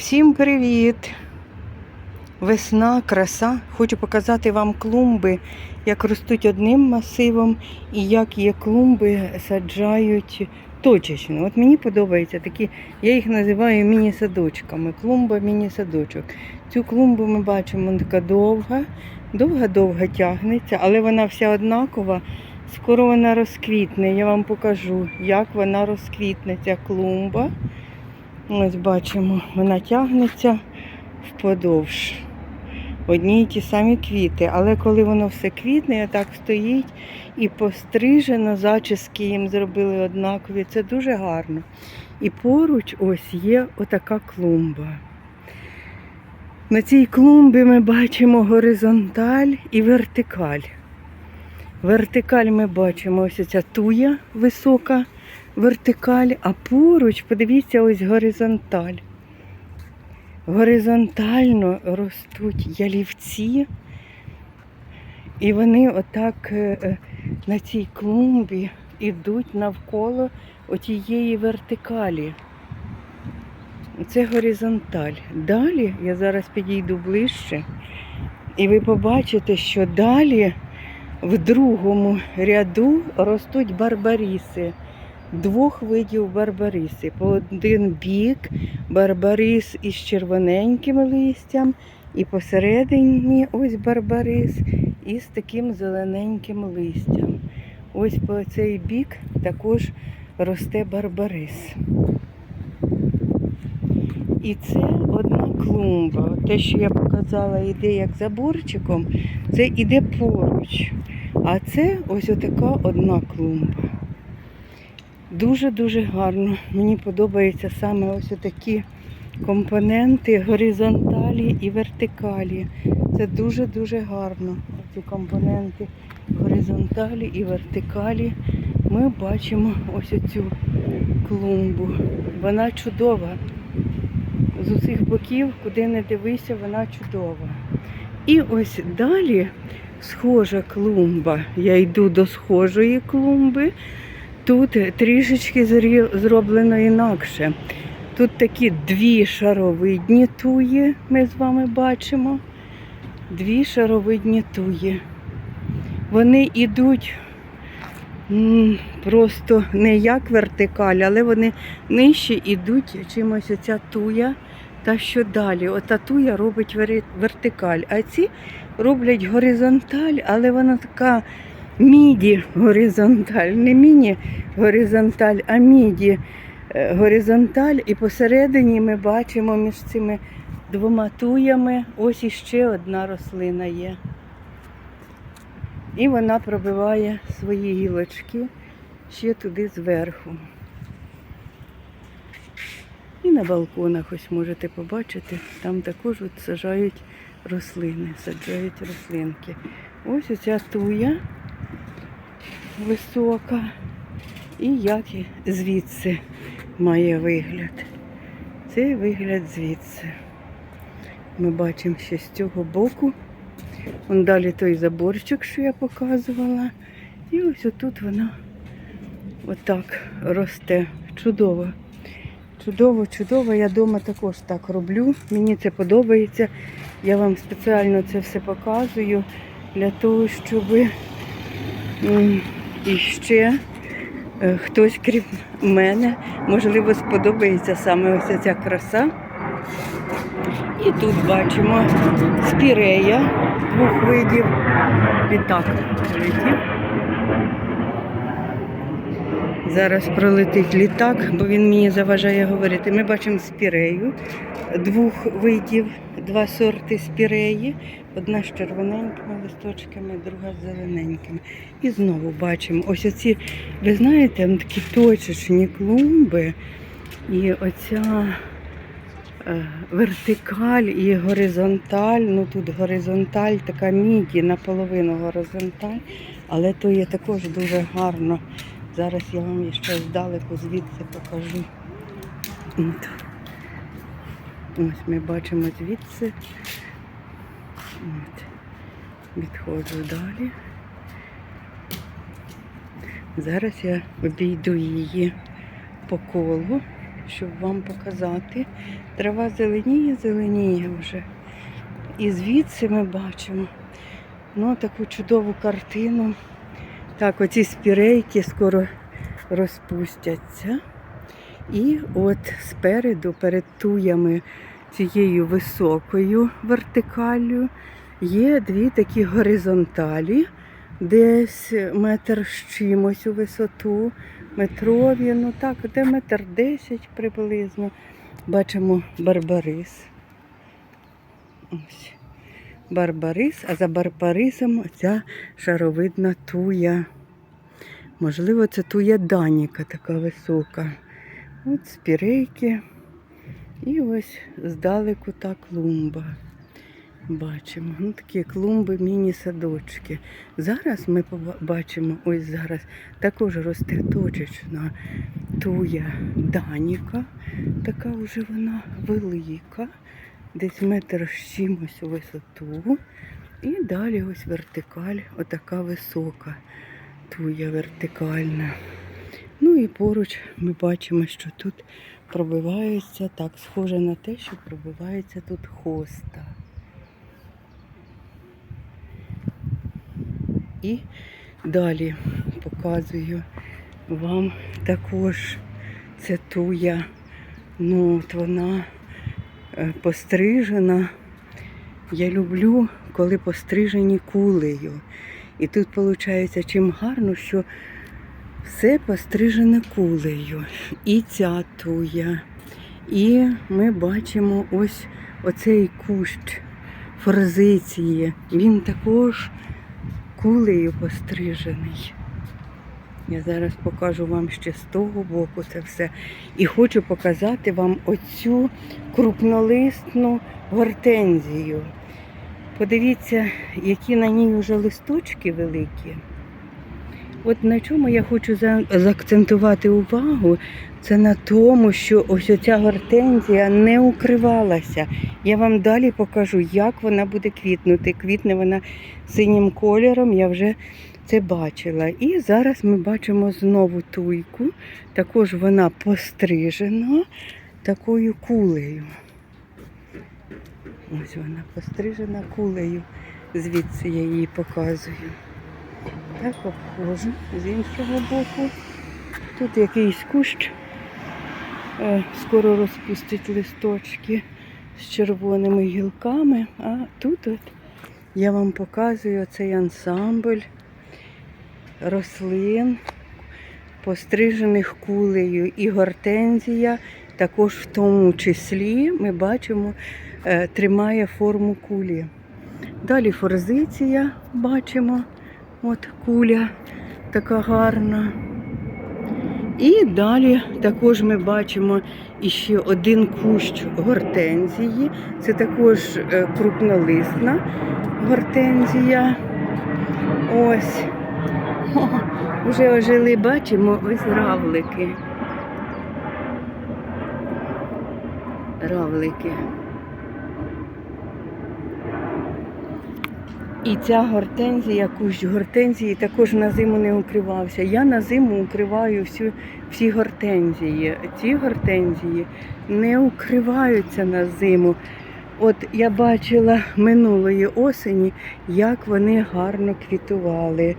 Всім привіт! Весна, краса. Хочу показати вам клумби, як ростуть одним масивом і як є клумби саджають точечно. От мені подобаються такі, я їх називаю міні-садочками. Клумба міні-садочок. Цю клумбу ми бачимо, така довга, довга-довга тягнеться, але вона вся однакова. Скоро вона розквітне. Я вам покажу, як вона розквітне, ця клумба. Ось бачимо, вона тягнеться вподовж. Одні й ті самі квіти, але коли воно все квітне, так стоїть і пострижено, зачіски їм зробили однакові. Це дуже гарно. І поруч ось є отака клумба. На цій клумбі ми бачимо горизонталь і вертикаль. Вертикаль ми бачимо ось ця туя висока вертикаль, а поруч, подивіться, ось горизонталь. Горизонтально ростуть ялівці, і вони отак е, е, на цій клумбі йдуть навколо отієї вертикалі. Це горизонталь. Далі я зараз підійду ближче, і ви побачите, що далі в другому ряду ростуть барбаріси двох видів барбариси. По один бік барбарис із червоненьким листям, і посередині ось барбарис із таким зелененьким листям. Ось по цей бік також росте барбарис. І це одна клумба. Те, що я показала, іде як заборчиком, це іде поруч. А це ось отака одна клумба. Дуже-дуже гарно. Мені подобаються саме ось такі компоненти горизонталі і вертикалі. Це дуже-дуже гарно. Ці компоненти горизонталі і вертикалі. Ми бачимо ось оцю клумбу. Вона чудова. З усіх боків, куди не дивися, вона чудова. І ось далі схожа клумба. Я йду до схожої клумби. Тут трішечки зроблено інакше. Тут такі дві шаровидні туї, ми з вами бачимо. Дві шаровидні туї. Вони йдуть просто не як вертикаль, але вони нижче йдуть чимось оця туя. Та що далі? Ота туя робить вертикаль, а ці роблять горизонталь, але вона така міді горизонталь, не міні горизонталь, а міді е, горизонталь. І посередині ми бачимо між цими двома туями ось іще одна рослина є. І вона пробиває свої гілочки ще туди зверху. І на балконах ось можете побачити, там також от саджають рослини, саджають рослинки. Ось оця туя висока. І як звідси має вигляд. Це вигляд звідси. Ми бачимо ще з цього боку. Вон далі той заборчик, що я показувала. І ось отут вона отак росте. Чудово. Чудово, чудово. Я вдома також так роблю. Мені це подобається. Я вам спеціально це все показую для того, щоб і ще е, хтось крім мене, можливо, сподобається саме ось ця краса. І тут бачимо спірея двох видів. Літак прилетів. Зараз пролетить літак, бо він мені заважає говорити. Ми бачимо спірею двох видів, два сорти спіреї. Одна з червоненькими листочками, друга з зелененькими. І знову бачимо ось оці, ви знаєте, такі точечні клумби. І оця е, вертикаль і горизонталь. Ну тут горизонталь, така міді, наполовину горизонталь, але то є також дуже гарно. Зараз я вам ще здалеку звідси покажу. Ось ми бачимо звідси. От. Відходжу далі. Зараз я обійду її по колу, щоб вам показати. Трава зеленіє, зеленіє вже. І звідси ми бачимо ну, таку чудову картину. Так, оці спірейки скоро розпустяться. І от спереду, перед туями цією високою вертикаллю, є дві такі горизонталі, десь метр з чимось у висоту, метрові, ну так, де метр десять приблизно. Бачимо барбарис. Ось. Барбарис, а за барбарисом ця шаровидна туя. Можливо, це туя Даніка така висока. От спірейки. І ось здалеку та клумба. Бачимо. Ну, такі клумби, міні-садочки. Зараз ми поба- бачимо, ось зараз також росте точечна туя Даніка. Така вже вона велика, десь метр з чимось у висоту. І далі ось вертикаль, отака висока туя вертикальна. Ну і поруч ми бачимо, що тут пробивається, так, схоже на те, що пробивається тут хоста. І далі показую вам також це туя. Ну, от вона е, пострижена. Я люблю, коли пострижені кулею. І тут виходить, чим гарно, що все пострижене кулею. І ця туя. І ми бачимо ось оцей кущ форзиції. Він також кулею пострижений. Я зараз покажу вам ще з того боку це все. І хочу показати вам оцю крупнолистну гортензію. Подивіться, які на ній вже листочки великі. От на чому я хочу за- заакцентувати увагу, це на тому, що ось оця гортензія не укривалася. Я вам далі покажу, як вона буде квітнути. Квітне вона синім кольором, я вже це бачила. І зараз ми бачимо знову туйку. Також вона пострижена такою кулею. Ось вона пострижена кулею. Звідси я її показую. Так обходжу з іншого боку. Тут якийсь кущ е, скоро розпустить листочки з червоними гілками. А тут от я вам показую цей ансамбль рослин, пострижених кулею і гортензія. Також в тому числі ми бачимо, е, тримає форму кулі. Далі форзиція бачимо. От куля така гарна. І далі також ми бачимо іще один кущ гортензії. Це також е, крупнолисна гортензія. Ось. О, вже ожили, бачимо, ось равлики. Равлики. І ця гортензія, кущ гортензії також на зиму не укривався. Я на зиму укриваю всю, всі гортензії. Ці гортензії не укриваються на зиму. От я бачила минулої осені, як вони гарно квітували.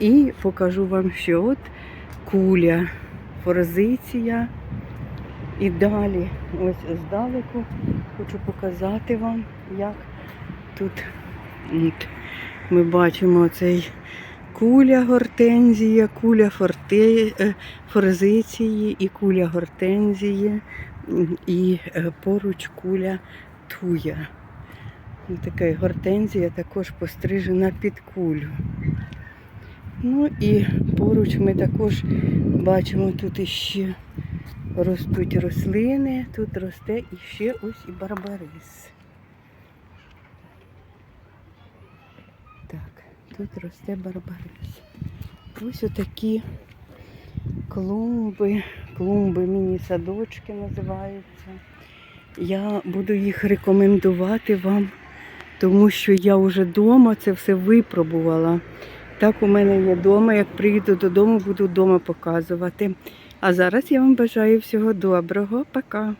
І покажу вам, що от куля, форзиція. І далі, ось здалеку, хочу показати вам, як тут от, ми бачимо цей куля гортензія, куля форте, е, форзиції і куля гортензії, і е, поруч куля туя. Ось Така гортензія також пострижена під кулю. Ну і поруч ми також бачимо тут іще ростуть рослини, тут росте іще ось і барбарис. Так, тут росте барбарис. Ось отакі клумби, клумби, міні-садочки називаються. Я буду їх рекомендувати вам, тому що я вже вдома це все випробувала. Так у мене є вдома. Як приїду додому, буду вдома показувати. А зараз я вам бажаю всього доброго. Пока.